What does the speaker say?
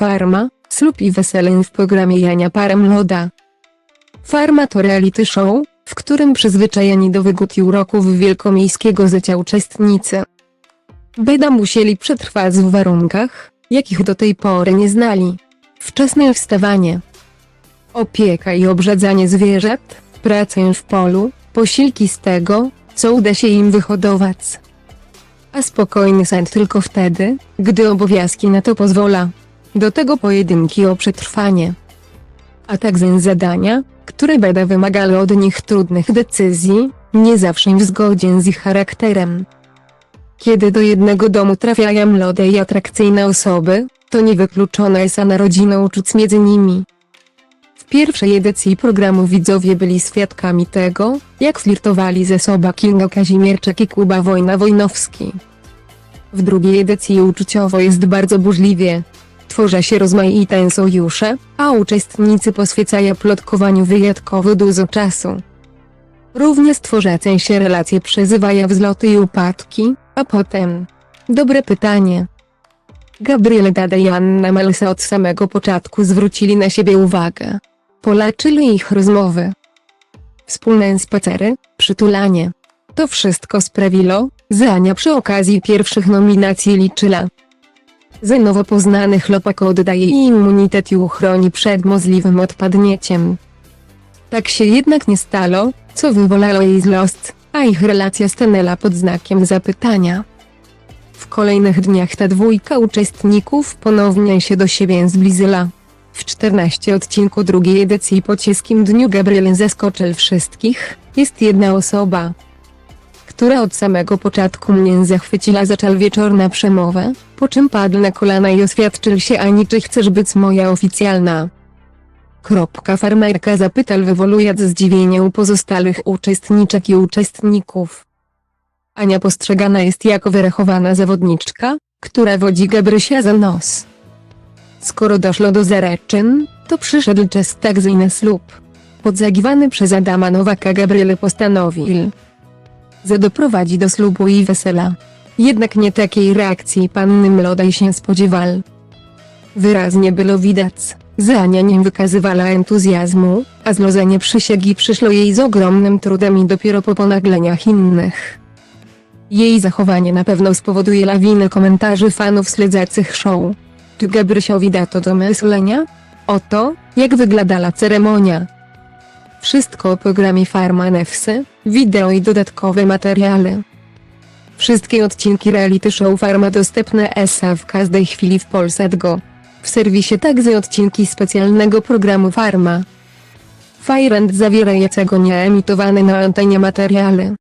Farma, ślub i wesele w programie Jania Parem Loda. Farma to reality show, w którym przyzwyczajeni do wygód i uroków wielkomiejskiego życia uczestnicy będą musieli przetrwać w warunkach, jakich do tej pory nie znali. Wczesne wstawanie, opieka i obrzedzanie zwierząt, pracę w polu, posiłki z tego, co uda się im wyhodować. A spokojny sen tylko wtedy, gdy obowiązki na to pozwala. Do tego pojedynki o przetrwanie. A także zadania, które będą wymagały od nich trudnych decyzji, nie zawsze w zgodzie z ich charakterem. Kiedy do jednego domu trafiają młode i atrakcyjne osoby, to niewykluczona jest narodzina uczuć między nimi. W pierwszej edycji programu widzowie byli świadkami tego, jak flirtowali ze sobą Kinga Kazimierczak i Kuba Wojna-Wojnowski. W drugiej edycji uczuciowo jest bardzo burzliwie. Tworzy się rozmaite sojusze, a uczestnicy poświęcają plotkowaniu wyjątkowo dużo czasu. Również tworzące się relacje przezywają wzloty i upadki, a potem... Dobre pytanie. Gabriel Dada i Anna Melsa od samego początku zwrócili na siebie uwagę. Polaczyli ich rozmowy. Wspólne spacery, przytulanie. To wszystko sprawiło, że Ania przy okazji pierwszych nominacji liczyła. Ze nowo poznanych chłopak oddaje immunitet i uchroni przed możliwym odpadnięciem. Tak się jednak nie stało, co wywołało jej zlost, a ich relacja stanęła pod znakiem zapytania. W kolejnych dniach ta dwójka uczestników ponownie się do siebie zbliżyła. W 14 odcinku drugiej edycji po cieskim dniu Gabriel zaskoczył wszystkich, jest jedna osoba, która od samego początku mnie zachwyciła zaczął wieczorna przemowę, po czym padł na kolana i oświadczył się Ani czy chcesz być moja oficjalna. Kropka farmerka zapytał wywołując zdziwienie u pozostałych uczestniczek i uczestników. Ania postrzegana jest jako wyrachowana zawodniczka, która wodzi Gabrysia za nos. Skoro doszło do zaręczyn, to przyszedł czas także na ślub. Podzagiwany przez Adama Nowaka Gabriel postanowił, że doprowadzi do ślubu i wesela. Jednak nie takiej reakcji panny Mlodaj się spodziewał. Wyraźnie było widać, że Ania nie wykazywała entuzjazmu, a złożenie przysięgi przyszło jej z ogromnym trudem i dopiero po ponagleniach innych. Jej zachowanie na pewno spowoduje lawinę komentarzy fanów śledzących show. Czy Gabrysiowi da to do myślenia? Oto, jak wyglądała ceremonia. Wszystko o programie Farma Nefsy, wideo i dodatkowe materiały. Wszystkie odcinki reality show Farma dostępne ESA w każdej chwili w Polsat Go. W serwisie także odcinki specjalnego programu Farma. Fire zawierającego nieemitowane na antenie materiały.